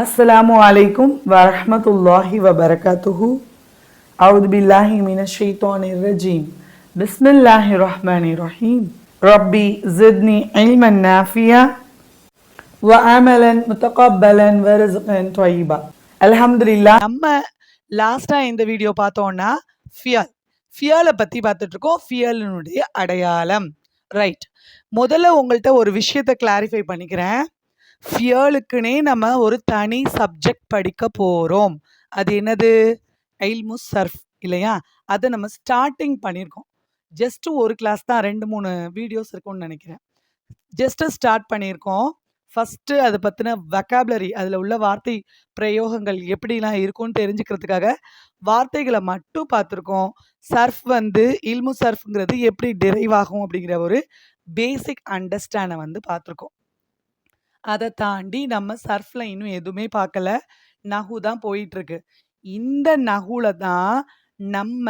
அஸ்லாம் வலைக்கும் வரமத்துல்லாஹி வபரகாத்துஹு அவுது பில்லாஹி மின ஷெய்தானி ரஜீம் பிஸ்மில்லாஹி ரஹ்மானி ரஹீம் ரப்பி ஜித்னி இல்மன் நாஃபியா வ அமலன் முத்தகப்பலன் வரஸ்கன் தொய்பா அலஹம்துல்லா நம்ம லாஸ்ட்டாக இந்த வீடியோ பார்த்தோன்னா ஃபியல் ஃபியாலை பற்றி பார்த்துட்ருக்கோம். ஃபியாலினுடைய அடையாளம். ரைட் முதல்ல உங்கள்கிட்ட ஒரு விஷயத்தை கிளாரிஃபை பண்ணிக்கிறேன். ஃபியலுக்குனே நம்ம ஒரு தனி சப்ஜெக்ட் படிக்க போகிறோம் அது என்னது? ஐல்மு சர்ஃப் இல்லையா? அதை நம்ம ஸ்டார்டிங் பண்ணியிருக்கோம். ஜஸ்ட் ஒரு கிளாஸ் தான் ரெண்டு மூணு வீடியோஸ் இருக்கும்னு நினைக்கிறேன். ஜஸ்ட்டு ஸ்டார்ட் பண்ணியிருக்கோம். ஃபஸ்ட்டு அதை பற்றின வெக்காபுலரி அதில் உள்ள வார்த்தை பிரயோகங்கள் எப்படிலாம் இருக்கும்னு தெரிஞ்சுக்கிறதுக்காக வார்த்தைகளை மட்டும் பார்த்துருக்கோம். சர்ஃப் வந்து இல்மு சர்ஃப்ங்கிறது எப்படி டிரைவ் ஆகும் அப்படிங்கிற ஒரு பேசிக் அண்டர்ஸ்டாண்டை வந்து பார்த்துருக்கோம். அதை தாண்டி நம்ம சர்ஃப்ல இன்னும் எதுவுமே பார்க்கல. நகு தான் போயிட்டு இருக்கு இந்த நகுல தான் நம்ம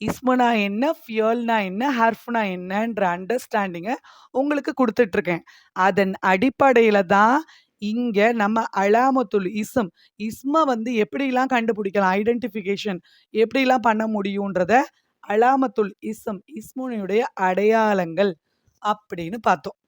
இஸ்முனா என்ன ஃபியல்னா என்ன ஹர்ஃப்னா என்னன்ற அண்டர்ஸ்டாண்டிங்கை உங்களுக்கு கொடுத்துட்ருக்கேன். அதன் அடிப்படையில் தான் இங்கே நம்ம அலாமத்துல் இஸ்ம் இஸ்மை வந்து எப்படிலாம் கண்டுபிடிக்கலாம் ஐடென்டிஃபிகேஷன் எப்படிலாம் பண்ண முடியுன்றத அலாமத்துல் இஸ்ம் இஸ்முனுடைய அடையாளங்கள் அப்படின்னு பார்த்தோம்.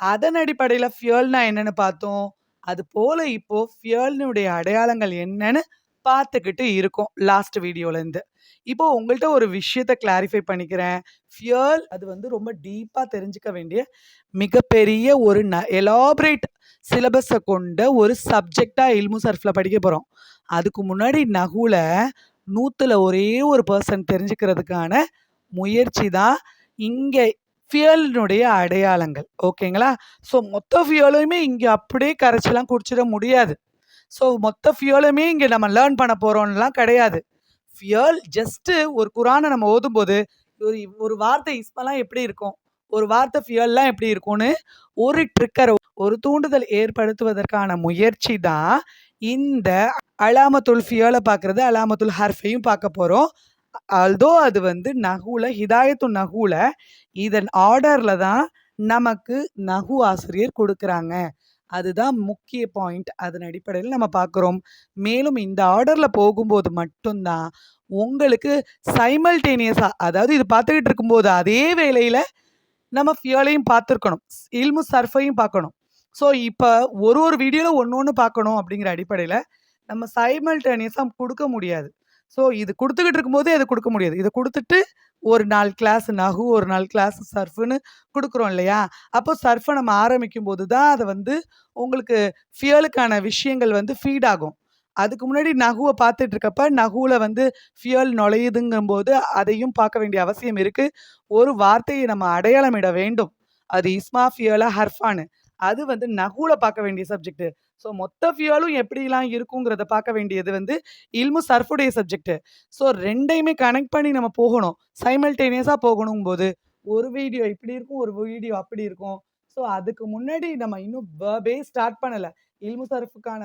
அதன் அடிப்படையில் ஃபியல்னா என்னன்னு பார்த்தோம். அது போல இப்போ ஃபியல்னுடைய அடையாளங்கள் என்னன்னு பார்த்துக்கிட்டு இருக்கோம் லாஸ்ட் வீடியோலேருந்து இப்போ உங்கள்கிட்ட ஒரு விஷயத்தை கிளாரிஃபை பண்ணிக்கிறேன். ஃபியல் அது வந்து ரொம்ப டீப்பாக தெரிஞ்சுக்க வேண்டிய மிகப்பெரிய ஒரு ந எலாபரேட் சிலபஸை கொண்ட ஒரு சப்ஜெக்டாக இல்மு சர்ஃபில் படிக்க போகிறோம் அதுக்கு முன்னாடி நகுல நூற்றுல ஒரே ஒரு பர்சன் தெரிஞ்சுக்கிறதுக்கான முயற்சி தான் இங்கே ஃபியலினுடைய அடையாளங்கள் ஓகேங்களா? ஸோ மொத்த ஃபியலுமே இங்கே அப்படியே கரைச்சலாம் குடிச்சிட முடியாது. ஸோ மொத்த ஃபியலுமே இங்கே நம்ம லேர்ன் பண்ண போகிறோம்லாம் கிடையாது. ஃபியல் ஜஸ்ட்டு ஒரு குரானை நம்ம ஓதும்போது ஒரு ஒரு வார்த்தை இஸ்மெல்லாம் எப்படி இருக்கும்? ஒரு வார்த்தை ஃபியல்லாம் எப்படி இருக்கும்னு ஒரு ட்ரிக்கரை ஒரு தூண்டுதல் ஏற்படுத்துவதற்கான முயற்சி தான் இந்த அலாமத்துல் ஃபியலை பார்க்குறது அலாமத்துல் ஹர்ஃபையும் பார்க்க போகிறோம் அல்தோ அது வந்து நகுல ஹிதாயத்து நகுல இதன் ஆர்டர்ல தான் நமக்கு நகு ஆசிரியர் கொடுக்குறாங்க. அதுதான் முக்கிய பாயிண்ட் அதன் அடிப்படையில் நம்ம பார்க்குறோம். மேலும் இந்த ஆர்டரில் போகும்போது மட்டும்தான் உங்களுக்கு சைமல்டேனியஸாக அதாவது இது பார்த்துக்கிட்டு இருக்கும்போது அதே வேளையில் நம்ம ஃபியலையும் பார்த்துருக்கணும். இல்மு சர்ஃபையும் பார்க்கணும். ஸோ இப்போ ஒரு ஒரு வீடியோவில் ஒன்று ஒன்று பார்க்கணும் அப்படிங்கிற அடிப்படையில் நம்ம சைமல்டேனியஸாக கொடுக்க முடியாது. ஸோ இது கொடுத்துக்கிட்டு இருக்கும்போதே அது கொடுக்க முடியாது. இதை கொடுத்துட்டு ஒரு நாள் கிளாஸ் நகு ஒரு நாள் கிளாஸ் சர்ஃப்னு கொடுக்குறோம் இல்லையா? அப்போ சர்ஃபை நம்ம ஆரம்பிக்கும் போது தான் அதை வந்து உங்களுக்கு ஃபியலுக்கான விஷயங்கள் வந்து ஃபீட் ஆகும். அதுக்கு முன்னாடி நகுவை பார்த்துட்டு இருக்கப்ப நகுவில் வந்து ஃபியல் நுழையுதுங்கும்போது அதையும் பார்க்க வேண்டிய அவசியம் இருக்குது ஒரு வார்த்தையை நம்ம அடையாளமிட வேண்டும். அது இஸ்மா ஃபியலா ஹர்ஃபானு அது வந்து நகுல பார்க்க வேண்டிய சப்ஜெக்ட் ஸோ மொத்த ஃபியலும் எப்படிலாம் இருக்குங்கிறத பார்க்க வேண்டியது வந்து இல்மு சர்ஃபுடைய சப்ஜெக்ட் ஸோ ரெண்டையுமே கனெக்ட் பண்ணி நம்ம போகணும். சைமல்டேனியஸாக போகணும் போது ஒரு வீடியோ இப்படி இருக்கும் ஒரு வீடியோ அப்படி இருக்கும். ஸோ அதுக்கு முன்னாடி நம்ம இன்னும் வேர்பே ஸ்டார்ட் பண்ணலை. இல்மு சர்ஃபுக்கான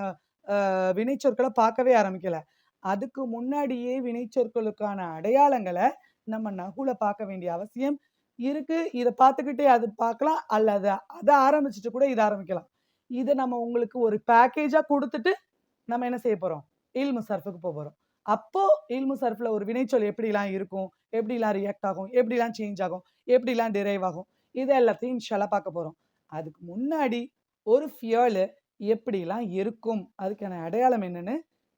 வினைச்சொற்களை பார்க்கவே ஆரம்பிக்கல. அதுக்கு முன்னாடியே வினைச்சொற்களுக்கான அடையாளங்களை நம்ம நகுல பார்க்க வேண்டிய அவசியம் இருக்கு. இதை பார்த்துக்கிட்டே அது பார்க்கலாம். அல்லது அதை ஆரம்பிச்சுட்டு கூட இதை ஆரம்பிக்கலாம். இதை நம்ம உங்களுக்கு ஒரு பேக்கேஜா கொடுத்துட்டு நம்ம என்ன செய்ய போறோம்? இல்மு சர்ஃபுக்கு போக போறோம். அப்போ இல்மு சர்ஃபில் ஒரு வினைச்சொல் எப்படிலாம் இருக்கும்? எப்படிலாம் ரியாக்ட் ஆகும்? எப்படிலாம் சேஞ்ச் ஆகும்? எப்படிலாம் டிரைவ் ஆகும்? இது எல்லாத்தையும் இன்ஷால்லா பார்க்க போகிறோம் அதுக்கு முன்னாடி ஒரு ஃபியலு எப்படிலாம் இருக்கும்? அதுக்கான அடையாளம் என்னென்னு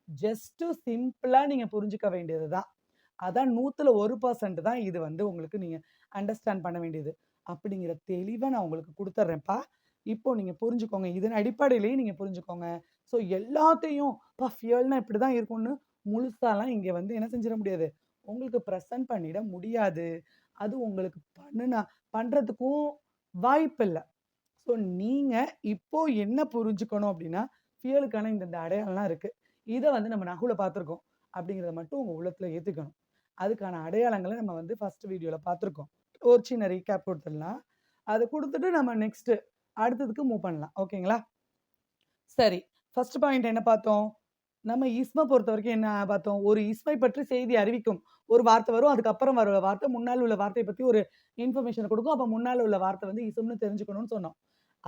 ஜஸ்ட்டு சிம்பிளாக நீங்கள் புரிஞ்சுக்க வேண்டியது தான் அதான் நூற்றில் ஒரு பர்சன்ட் தான் இது வந்து உங்களுக்கு நீங்கள் அண்டர்ஸ்டாண்ட் பண்ண வேண்டியது. அப்படிங்கிற தெளிவை நான் உங்களுக்கு கொடுத்துட்றேன்ப்பா இப்போ நீங்கள் புரிஞ்சுக்கோங்க. இதன் அடிப்படையிலேயே நீங்கள் புரிஞ்சுக்கோங்க. ஸோ எல்லாத்தையும் பா ஃபியல்னா இப்படி தான் இருக்கும்னு முழுசாலாம் இங்கே வந்து என்ன செஞ்சிட முடியாது. உங்களுக்கு ப்ரெசன்ட் பண்ணிட முடியாது. அது உங்களுக்கு பண்ணுனா பண்ணுறதுக்கும் வாய்ப்பு இல்லை ஸோ நீங்கள் இப்போ என்ன புரிஞ்சுக்கணும் அப்படின்னா ஃபியலுக்கான இந்த இந்த அடையாளம்லாம் இருக்குது இதை வந்து நம்ம நகுல பார்த்துருக்கோம் அப்படிங்கிறத மட்டும் உங்கள் உள்ளத்தில் ஏற்றுக்கணும் அதுக்கான அடையாளங்களை நம்ம வந்து ஃபர்ஸ்ட் வீடியோவில் பார்த்துருக்கோம். ஒரு சின்ன ரீகேப் கொடுத்துடலாம். அதை கொடுத்துட்டு நம்ம நெக்ஸ்ட்டு அடுத்ததுக்கு மூவ் பண்ணலாம். ஓகேங்களா சரி. ஃபர்ஸ்ட் பாயிண்ட் என்ன பார்த்தோம்? நம்ம இஸ்மை பொறுத்த வரைக்கும் என்ன பார்த்தோம்? ஒரு இஸ்மை பற்றி செய்தி அறிவிக்கும். ஒரு வார்த்தை வரும் அதுக்கப்புறம் வர வார்த்தை முன்னால் உள்ள வார்த்தையை பற்றி ஒரு இன்ஃபர்மேஷன் கொடுக்கும். அப்போ முன்னால் உள்ள வார்த்தை வந்து இஸ்ம்னு தெரிஞ்சுக்கணும்னு சொன்னோம்.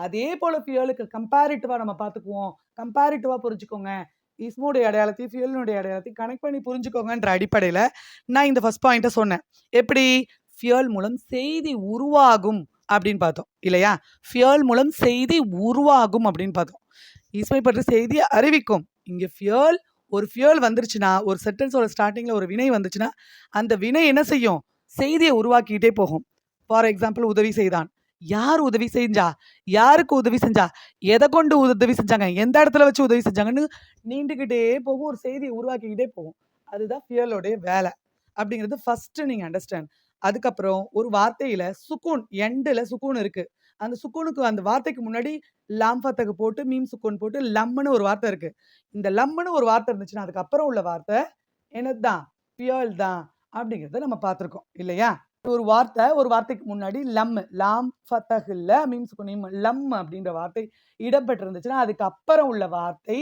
அதே போல ஃபியலுக்கு கம்பேரிட்டிவாக நம்ம பார்த்துக்குவோம். கம்பேரிட்டிவாக புரிஞ்சுக்கோங்க. இஸ்முடைய அடையாளத்தையும் ஃபியூலினுடைய அடையாளத்தையும் கனெக்ட் பண்ணி புரிஞ்சுக்கோங்கன்ற அடிப்படையில் நான் இந்த ஃபஸ்ட் பாயிண்ட்டை சொன்னேன். எப்படி? ஃபியூல் மூலம் செய்தி உருவாகும் அப்படின்னு பார்த்தோம். இல்லையா? ஃபியூல் மூலம் செய்தி உருவாகும் அப்படின்னு பார்த்தோம். இஸ்மை பற்றி செய்தி அறிவிக்கும். இங்கே ஃபியூல் ஒரு ஃபியூல் வந்துருச்சுன்னா ஒரு சென்டென்ஸோட ஸ்டார்டிங்கில் ஒரு வினை வந்துச்சுன்னா அந்த வினை என்ன செய்யும்? செய்தியை உருவாக்கிக்கிட்டே போகும். ஃபார் எக்ஸாம்பிள் உதவி செய்தான். யார் உதவி செஞ்சா? யாருக்கு உதவி செஞ்சா? எதை கொண்டு உதவி செஞ்சாங்க? எந்த இடத்துல வச்சு உதவி செஞ்சாங்கன்னு நீண்டுக்கிட்டே போகும். ஒரு செய்தியை உருவாக்கிக்கிட்டே போகும். அதுதான் ஃபியலோடைய வேலை அப்படிங்கிறது ஃபர்ஸ்ட் நீங்க அண்டர்ஸ்டாண்ட் அதுக்கப்புறம் ஒரு வார்த்தையில சுக்கூன் எண்டில் சுக்கூன் இருக்கு. அந்த சுக்கூனுக்கு அந்த வார்த்தைக்கு முன்னாடி லாம் போட்டு மீம் சுக்கூன் போட்டு லம்முன்னு ஒரு வார்த்தை இருக்கு. இந்த லம்முன்னு ஒரு வார்த்தை இருந்துச்சுன்னா அதுக்கப்புறம் உள்ள வார்த்தை என்னதுதான்? பியல் தான் அப்படிங்கிறத நம்ம பார்த்துருக்கோம். இல்லையா? ஒரு வார்த்தை ஒரு வார்த்தைக்கு முன்னாடி லம் லாம் ஃபத்தஹில்ல மீம் சுக்குனிம் லம் அப்படின்ற வார்த்தை இடம்பெற்றிருந்துச்சுன்னா அதுக்கு அப்புறம் உள்ள வார்த்தை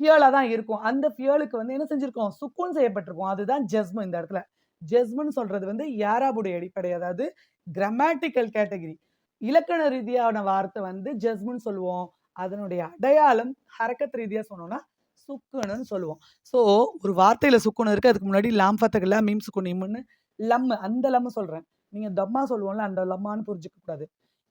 ஃபியலாக தான் இருக்கும். அந்த ஃபியலுக்கு வந்து என்ன செஞ்சிருக்கோம்? சுக்கூன் செய்யப்பட்டிருக்கும். அதுதான் ஜஸ்மு இந்த இடத்துல. ஜெஸ்முன்னு சொல்றது வந்து யாராபுடைய அடிப்படை? அதாவது கிராமட்டிக்கல் கேட்டகரி இலக்கண ரீதியான வார்த்தை வந்து ஜெஸ்முன்னு சொல்லுவோம். அதனுடைய அடையாளம் ஹரக்கத் ரீதியாக சொன்னோம்னா சுக்குன்னு சொல்லுவோம். ஸோ ஒரு வார்த்தையில் சுக்குன்னு இருக்கு. அதுக்கு முன்னாடி லாம் ஃபத்தகில்ல மீம் சுக்குனிம்னு லம் அந்த லம்மு சொல்றேன். நீங்க தம்மா சொல்லுவோம்ல அந்த லம்மான்னு புரிஞ்சுக்க கூடாது.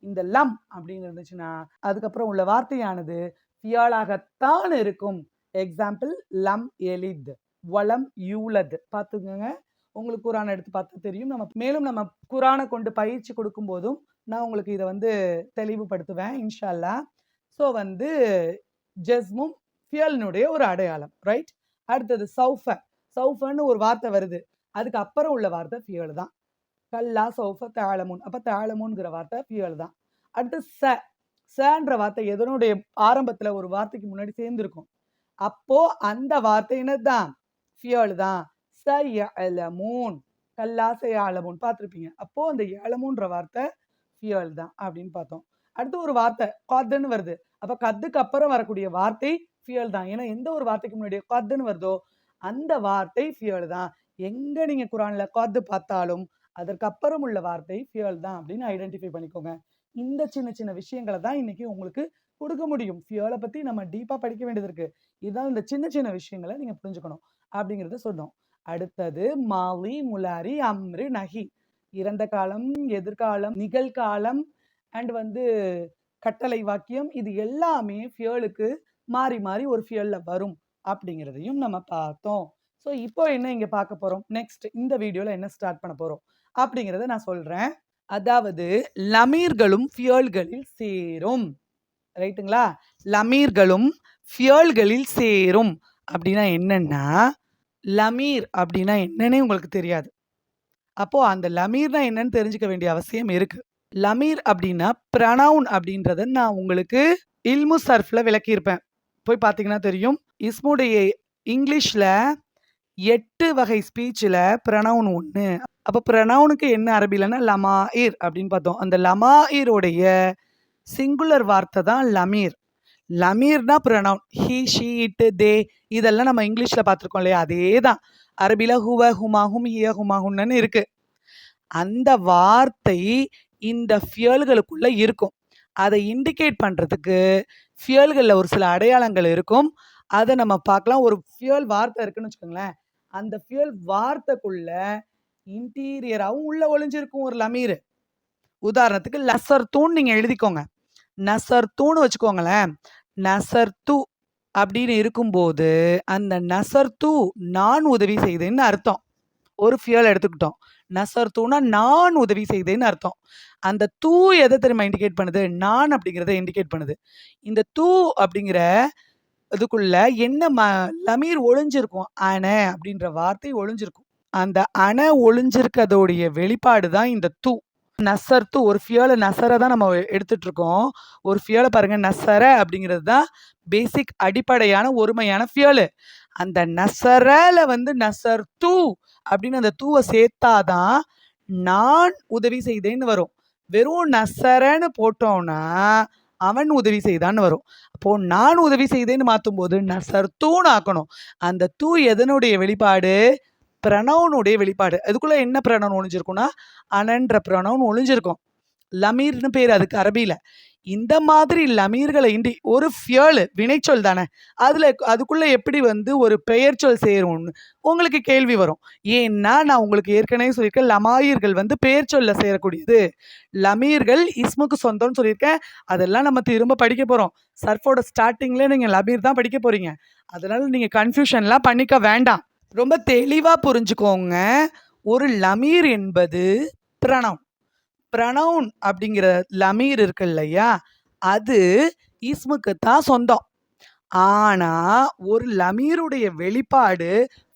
இந்த லம் அப்படின்னு இருந்துச்சுன்னா அதுக்கப்புறம் உள்ள வார்த்தையானது ஃபியாலாகத்தான் இருக்கும். எக்ஸாம்பிள் லம் எலித் வளம் யூலத். பார்த்துக்கோங்க. உங்களுக்கு குரான் எடுத்து பார்த்தா தெரியும். நம்ம மேலும் நம்ம குரானை கொண்டு பயிற்சி கொடுக்கும் போதும் நான் உங்களுக்கு இதை வந்து தெளிவுபடுத்துவேன் இன்ஷால்லா. ஸோ வந்து ஜஸ்மும் ஃபியல்னுடைய ஒரு அடையாளம் ரைட் அடுத்தது சௌஃப. சௌஃபன்னு ஒரு வார்த்தை வருது. அதுக்கு அப்புறம் உள்ள வார்த்தை ஃபியல் தான். கல்லா சோஃப தாழமுன் அப்போ தாழமுன்ங்கிற வார்த்தை ஃபியல் தான். அடுத்து ச. சன்ற வார்த்தை எதனுடைய ஆரம்பத்தில் ஒரு வார்த்தைக்கு முன்னாடி சேர்ந்துருக்கும். அப்போ அந்த வார்த்தை என்னதுதான்? ஃபியல் தான். ச எலமூன் கல்லா ச பார்த்துருப்பீங்க. அப்போ அந்த ஏலமூன்ற வார்த்தை ஃபியல் தான் அப்படின்னு பார்த்தோம். அடுத்து ஒரு வார்த்தை கத்துன்னு வருது. அப்போ கத்துக்கு அப்புறம் வரக்கூடிய வார்த்தை ஃபியல் தான். ஏன்னா எந்த ஒரு வார்த்தைக்கு முன்னாடி கத்துன்னு வருதோ அந்த வார்த்தை ஃபியல் தான். எங்க நீங்க குரான்ல காத்து பார்த்தாலும் அதற்கு அப்புறம் உள்ள வார்த்தை ஃபியல் தான் அப்படின்னு ஐடென்டிஃபை பண்ணிக்கோங்க. இந்த சின்ன சின்ன விஷயங்களை தான் இன்னைக்கு உங்களுக்கு கொடுக்க முடியும். ஃபியலை பத்தி நம்ம டீப்பா படிக்க வேண்டியது இருக்கு. இதுதான் இந்த சின்ன சின்ன விஷயங்களை நீங்க புரிஞ்சுக்கணும் அப்படிங்கிறத சொன்னோம் அடுத்தது மாலி முலாரி அம்ரு நஹி. இறந்த காலம் எதிர்காலம் நிகழ்காலம் அண்ட் வந்து கட்டளை வாக்கியம் இது எல்லாமே ஃபியலுக்கு மாறி மாறி ஒரு ஃபியல்ல வரும் அப்படிங்கிறதையும் நம்ம பார்த்தோம். ஸோ இப்போ என்ன இங்கே பார்க்க போகிறோம் நெக்ஸ்ட் இந்த வீடியோவில் என்ன ஸ்டார்ட் பண்ண போகிறோம் அப்படிங்கிறத நான் சொல்கிறேன் அதாவது லமீர்களும் ஃபியல்களில் சேரும். ரைட்டுங்களா லமீர்களும் ஃபியல்களில் சேரும். அப்படின்னா என்னன்னா லமீர் அப்படின்னா என்னன்னே உங்களுக்கு தெரியாது. அப்போது அந்த லமீர்னா என்னன்னு தெரிஞ்சுக்க வேண்டிய அவசியம் இருக்குது லமீர் அப்படின்னா ப்ரனவுன் அப்படின்றத நான் உங்களுக்கு இல்மு சர்ஃபில் விளக்கியிருப்பேன். போய் பார்த்தீங்கன்னா தெரியும். இஸ்முடைய இங்கிலீஷில் எட்டு வகை ஸ்பீச்சில் ப்ரனவுன் ஒன்று அப்போ ப்ரனவுனுக்கு என்ன அரபிலன்னா இர் அப்படின்னு பார்த்தோம். அந்த லமா லமாயிரோடைய சிங்குலர் வார்த்தை தான் லமீர் லமீர்னா pronoun he she it they இதெல்லாம் நம்ம இங்கிலீஷில் பார்த்துருக்கோம் இல்லையா? அதே தான் அரபியில் ஹுவ ஹுமாஹும் ஹிய ஹுமாஹுன்னு இருக்கு. அந்த வார்த்தை இந்த ஃபியல்களுக்குள்ளே இருக்கும். அதை இண்டிகேட் பண்ணுறதுக்கு ஃபியல்களில் ஒரு சில அடையாளங்கள் இருக்கும். அதை நம்ம பார்க்கலாம். ஒரு ஃபியல் வார்த்தை இருக்குன்னு வச்சுக்கோங்களேன். அந்த ஃபியூல் வார்த்தைக்குள்ள இன்டீரியராகவும் உள்ள ஒளிஞ்சிருக்கும் ஒரு லமீர். உதாரணத்துக்கு லசர் தூண் நீங்கள் எழுதிக்கோங்க. நசர் தூண் வச்சுக்கோங்களேன். நசர் தூ அப்படின்னு இருக்கும்போது அந்த நசர் தூ நான் உதவி செய்தேன்னு அர்த்தம். ஒரு ஃபியல் எடுத்துக்கிட்டோம். நசர் தூனா நான் உதவி செய்தேன்னு அர்த்தம். அந்த தூ எதை தெரியுமா இண்டிகேட் பண்ணுது? நான் அப்படிங்கிறத இண்டிகேட் பண்ணுது. இந்த தூ அப்படிங்கிற அதுக்குள்ள என்ன ம லமீர் ஒளிஞ்சிருக்கும்? அண அப்படின்ற வார்த்தை ஒளிஞ்சிருக்கும். அந்த அண ஒளிஞ்சிருக்கதோடைய வெளிப்பாடு தான் இந்த தூ. நசர் தூ. ஒரு ஃபியலை நசரை தான் நம்ம எடுத்துட்டு இருக்கோம் ஒரு ஃபியலை பாருங்க நசர அப்படிங்கிறது தான் பேசிக் அடிப்படையான ஒருமையான ஃபியலு. அந்த நசரல வந்து நசர் தூ அப்படின்னு அந்த தூவை சேர்த்தாதான் நான் உதவி செய்தேன்னு வரும். வெறும் நசரன்னு போட்டோம்னா அவன் உதவி செய்தான்னு வரும். அப்போ நான் உதவி செய்தேன்னு மாற்றும் போது நசர் தூண் ஆக்கணும். அந்த தூ எதனுடைய வெளிப்பாடு? பிரணவனுடைய வெளிப்பாடு. அதுக்குள்ள என்ன பிரணவன் ஒழிஞ்சிருக்கும்னா அனன்ற பிரணவன் ஒழிஞ்சிருக்கும் லமீர்னு பேர் அதுக்கு அரபியில. இந்த மாதிரி லமீர்களை இன்றி ஒரு ஃபியல் வினைச்சொல் தானே? அதில் அதுக்குள்ளே எப்படி வந்து ஒரு பெயர்ச்சொல் சேரும்னு உங்களுக்கு கேள்வி வரும். ஏன்னா நான் உங்களுக்கு ஏற்கனவே சொல்லியிருக்கேன் லமாயிர்கள் வந்து பெயர்ச்சொல்ல சேரக்கூடியது. லமீர்கள் இஸ்முக்கு சொந்தம்னு சொல்லியிருக்கேன். அதெல்லாம் நம்ம திரும்ப படிக்க போகிறோம் சர்ஃபோட ஸ்டார்டிங்கில் நீங்கள் லமீர் தான் படிக்க போகிறீங்க அதனால் நீங்கள் கன்ஃபியூஷன்லாம் பண்ணிக்க வேண்டாம். ரொம்ப தெளிவாக புரிஞ்சுக்கோங்க. ஒரு லமீர் என்பது பிரணம் ப்ரனவுன் அப்படிங்கிற லமீர் இருக்கு இல்லையா? அது இஸ்முக்கு தான் சொந்தம். ஆனால் ஒரு லமீருடைய வெளிப்பாடு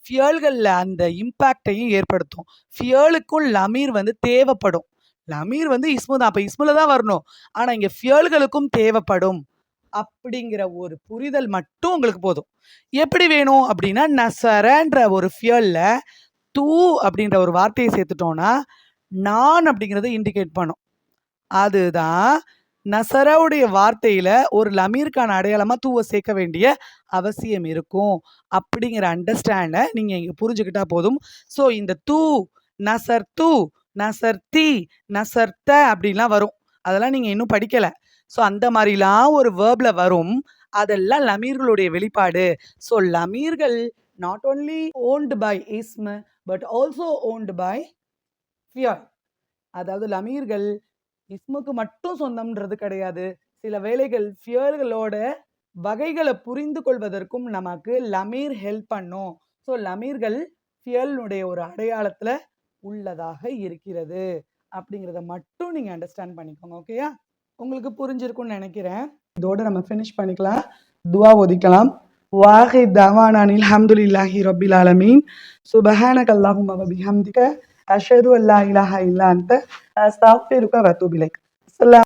ஃபியல்களில் அந்த இம்பேக்டையும் ஏற்படுத்தும். ஃபியலுக்கும் லமீர் வந்து தேவைப்படும். லமீர் வந்து இஸ்மு தான். அப்போ இஸ்முல தான் வரணும். ஆனால் இங்கே ஃபியல்களுக்கும் தேவைப்படும் அப்படிங்கிற ஒரு புரிதல் மட்டும் உங்களுக்கு போதும். எப்படி வேணும் அப்படின்னா நசரன்ற ஒரு ஃபியலில் தூ அப்படின்ற ஒரு வார்த்தையை சேர்த்துட்டோன்னா நான் அப்படிங்கிறத இண்டிகேட் பண்ணும். அதுதான் நசரவுடைய வார்த்தையில் ஒரு லமீருக்கான அடையாளமாக தூவை சேர்க்க வேண்டிய அவசியம் இருக்கும். அப்படிங்கிற அண்டர்ஸ்டாண்டை நீங்கள் இங்கே புரிஞ்சுக்கிட்டா போதும். ஸோ இந்த தூ நசர் தூ நசர் தி நசர்த்த அப்படின்லாம் வரும். அதெல்லாம் நீங்கள் இன்னும் படிக்கலை. ஸோ அந்த மாதிரிலாம் ஒரு வேர்பில் வரும். அதெல்லாம் லமீர்களுடைய வெளிப்பாடு. ஸோ லமீர்கள் not only owned by இஸ்ம but also owned by fear அதாவது லமீர்கள் இஸ்முக்கு மட்டும் சொந்தம்ன்றது கிடையாது. சில வேளைகள் ஃபியர்களோட வகைகளை புரிந்து கொள்வதற்கும் நமக்கு லமீர் ஹெல்ப் பண்ணும். ஸோ லமீர்கள் ஃபியல்னுடைய ஒரு அடையாளத்தில் உள்ளதாக இருக்கிறது. அப்படிங்கிறத மட்டும் நீங்கள் அண்டர்ஸ்டாண்ட் பண்ணிக்கோங்க ஓகேயா உங்களுக்கு புரிஞ்சிருக்கும்னு நினைக்கிறேன். இதோட நம்ம ஃபினிஷ் பண்ணிக்கலாம். துவா ஒதிக்கலாம். வாஹி தவானானில் ஹம்துலில்லாஹி ரபில் ஆலமீன். சுபஹானக் அல்லாஹும் அவ பிஹம்திக. அஷ்ஹது அல்லா இலாஹா இல்லா அன்த அஸ்தக்ஃபிருக வ அத்தூபு இலைக் அஸ்ஸலாமு